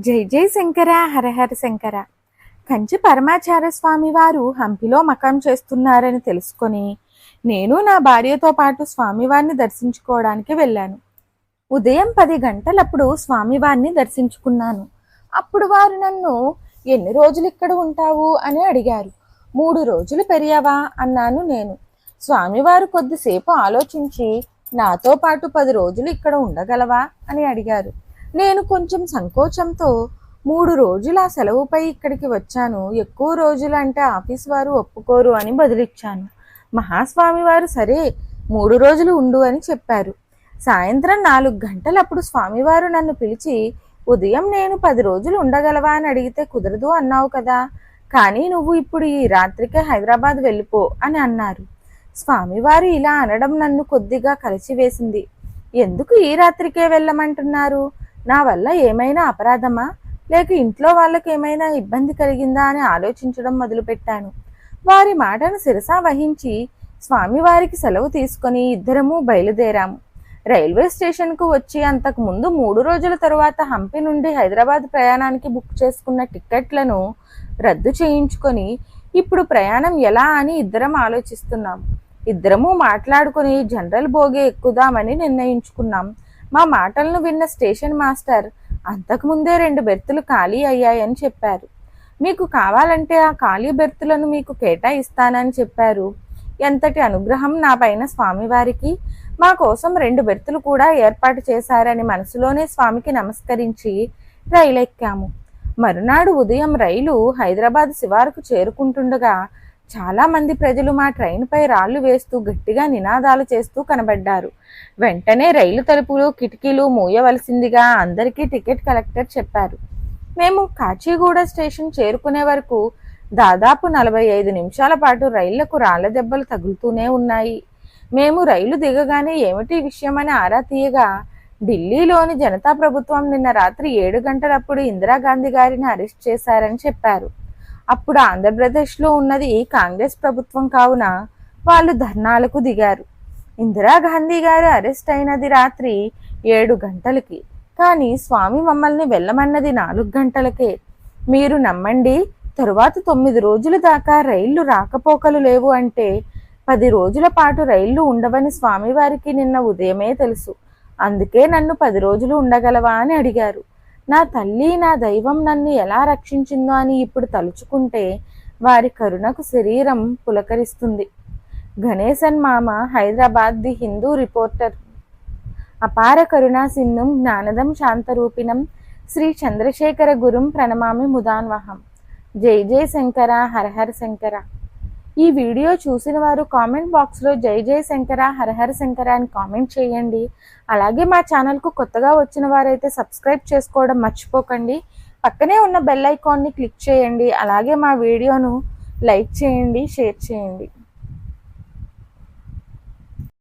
జై జై శంకర హరహర శంకర. కంచి పరమాచార్య స్వామి వారు హంపిలో మకం చేస్తున్నారని తెలుసుకొని నేను నా భార్యతో పాటు స్వామివారిని దర్శించుకోవడానికి వెళ్ళాను. ఉదయం పది గంటలప్పుడు స్వామివారిని దర్శించుకున్నాను. అప్పుడు వారు నన్ను ఎన్ని రోజులు ఇక్కడ ఉంటావు? అని అడిగారు. మూడు రోజులు పెరియావా అన్నాను నేను. స్వామివారు కొద్దిసేపు ఆలోచించి నాతో పాటు పది రోజులు ఇక్కడ ఉండగలవా? అని అడిగారు. నేను కొంచెం సంకోచంతో మూడు రోజుల సెలవుపై ఇక్కడికి వచ్చాను. ఎక్కువ రోజులు అంటే ఆఫీస్ వారు ఒప్పుకోరు అని బదులిచ్చాను. మహాస్వామి వారు సరే మూడు రోజులు ఉండు అని చెప్పారు. సాయంత్రం నాలుగు గంటలప్పుడు స్వామివారు నన్ను పిలిచి ఉదయం నేను పది రోజులు ఉండగలవా? అని అడిగితే కుదరదు అన్నావు కదా. కానీ నువ్వు ఇప్పుడు ఈ రాత్రికే హైదరాబాద్ వెళ్ళిపో అని అన్నారు. స్వామివారు ఇలా అనడం నన్ను కొద్దిగా కలిసివేసింది ఎందుకు ఈ రాత్రికే వెళ్ళమంటున్నారు? నా వల్ల ఏమైనా అపరాధమా? లేక ఇంట్లో వాళ్ళకి ఏమైనా ఇబ్బంది కలిగిందా అని ఆలోచించడం మొదలుపెట్టాను. వారి మాటను శిరసా వహించి స్వామివారికి సెలవు తీసుకొని ఇద్దరము బయలుదేరాము. రైల్వే స్టేషన్కు వచ్చి అంతకు ముందు మూడు రోజుల తరువాత హంపి నుండి హైదరాబాద్ ప్రయాణానికి బుక్ చేసుకున్న టిక్కెట్లను రద్దు చేయించుకొని ఇప్పుడు ప్రయాణం ఎలా అని ఇద్దరం ఆలోచిస్తున్నాం. ఇద్దరము మాట్లాడుకుని జనరల్ బోగే ఎక్కుదామని నిర్ణయించుకున్నాం. మా మాటలను విన్న స్టేషన్ మాస్టర్ అంతకుముందే రెండు బెర్తులు ఖాళీ అయ్యాయని చెప్పారు. మీకు కావాలంటే ఆ ఖాళీ బెర్తులను మీకు కేటాయిస్తానని చెప్పారు. ఎంతటి అనుగ్రహం నా పైన స్వామివారికి. మా కోసం రెండు బెర్తులు కూడా ఏర్పాటు చేశారని మనసులోనే స్వామికి నమస్కరించి రైలు ఎక్కాము మరునాడు ఉదయం రైలు హైదరాబాద్ శివారుకు చేరుకుంటుండగా చాలా మంది ప్రజలు మా ట్రైన్పై రాళ్ళు వేస్తూ గట్టిగా నినాదాలు చేస్తూ కనబడ్డారు. వెంటనే రైలు తలుపులు కిటికీలు మూయవలసిందిగా అందరికీ టికెట్ కలెక్టర్ చెప్పారు. మేము కాచిగూడ స్టేషన్ చేరుకునే వరకు దాదాపు నలభై ఐదు నిమిషాల పాటు రైళ్ళకు రాళ్ళ దెబ్బలు తగులుతూనే ఉన్నాయి. మేము రైలు దిగగానే ఏమిటి విషయమని ఆరా తీయగా ఢిల్లీలోని జనతా ప్రభుత్వం నిన్న రాత్రి ఏడు గంటలప్పుడు ఇందిరాగాంధీ గారిని అరెస్ట్ చేశారని చెప్పారు. అప్పుడు ఆంధ్రప్రదేశ్లో ఉన్నది కాంగ్రెస్ ప్రభుత్వం కావున వాళ్ళు ధర్నాలకు దిగారు. ఇందిరాగాంధీ గారు అరెస్ట్ అయినది రాత్రి ఏడు గంటలకి. కానీ స్వామి మమ్మల్ని వెళ్ళమన్నది నాలుగు గంటలకే. మీరు నమ్మండి తరువాత తొమ్మిది రోజుల దాకా రైళ్ళు రాకపోకలు లేవు అంటే పది రోజుల పాటు రైళ్ళు ఉండవని స్వామివారికి నిన్న ఉదయమే తెలుసు. అందుకే నన్ను పది రోజులు ఉండగలవా అని అడిగారు. నా తల్లి నా దైవం నన్ను ఎలా రక్షించిందో అని ఇప్పుడు తలుచుకుంటే వారి కరుణకు శరీరం పులకరిస్తుంది. గణేశన్ మామ హైదరాబాద్ ది హిందూ రిపోర్టర్. అపార కరుణా సింధుం జ్ఞానదం శాంతరూపిణం శ్రీ చంద్రశేఖర గురుం ప్రణమామి ముదాన్వహం. జై జై శంకర హరహర శంకర. ఈ వీడియో చూసిన వారు కామెంట్ బాక్స్లో జై జై శంకర హరహర శంకర అని కామెంట్ చేయండి. అలాగే మా ఛానల్కు కొత్తగా వచ్చిన వారైతే సబ్స్క్రైబ్ చేసుకోవడం మర్చిపోకండి. పక్కనే ఉన్న బెల్ ఐకాన్ని క్లిక్ చేయండి. అలాగే మా వీడియోను లైక్ చేయండి షేర్ చేయండి.